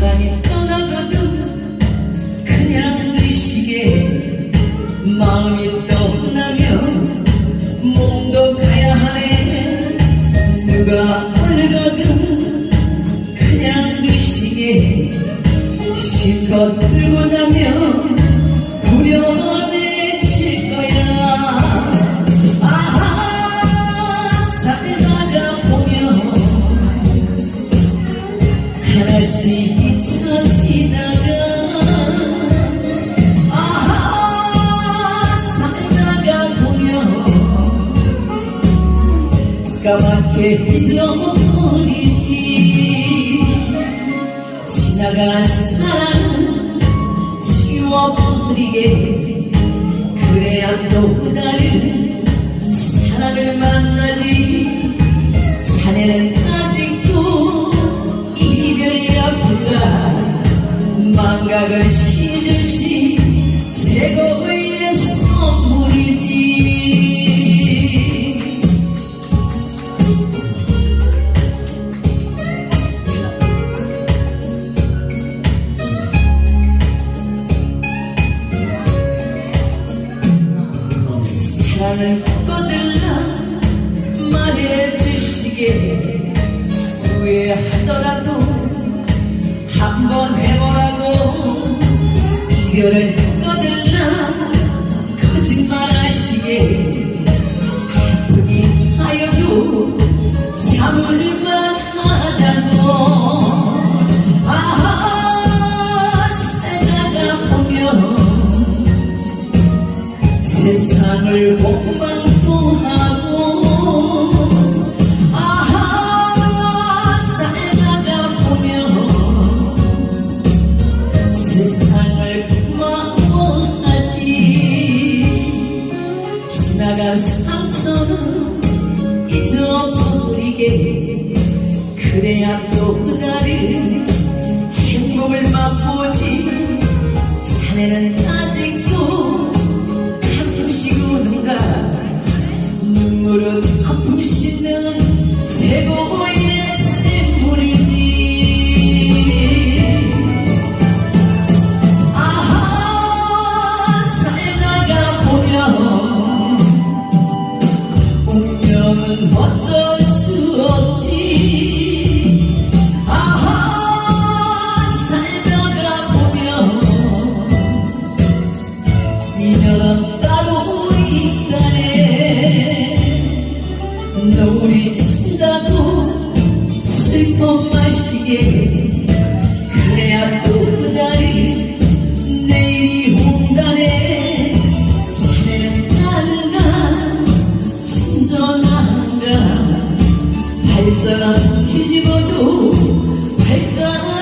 사랑이 떠나거든 그냥 의식에 마음이 떠나면 몸도 가야 하네. 누가 알거든 그냥 의식에 실컷 까맣게 잊어버리지. 지나간 사랑은 지워버리게. 그래야 또 다른 사랑을 만나지. 자네는 아직도 이별이 아픈가 망각은 사랑을 꺼들라 말해주시게. 후회하더라도 한번 해보라고. 이별을 꺼들라 거짓말하시게. 아프긴 하여도 참을 세상을 원망도 하고 아하 살다가 보면 세상을 고마워하지. 지나간 상처는 잊어버리게. 그래야 또 그녀는 따로 있다네. 노을이 친다고 슬퍼 마시게. 그래야 또 그날이 내일이 온다네. 사내는 가는가 친절한가. 발전은 뒤집어도 발전은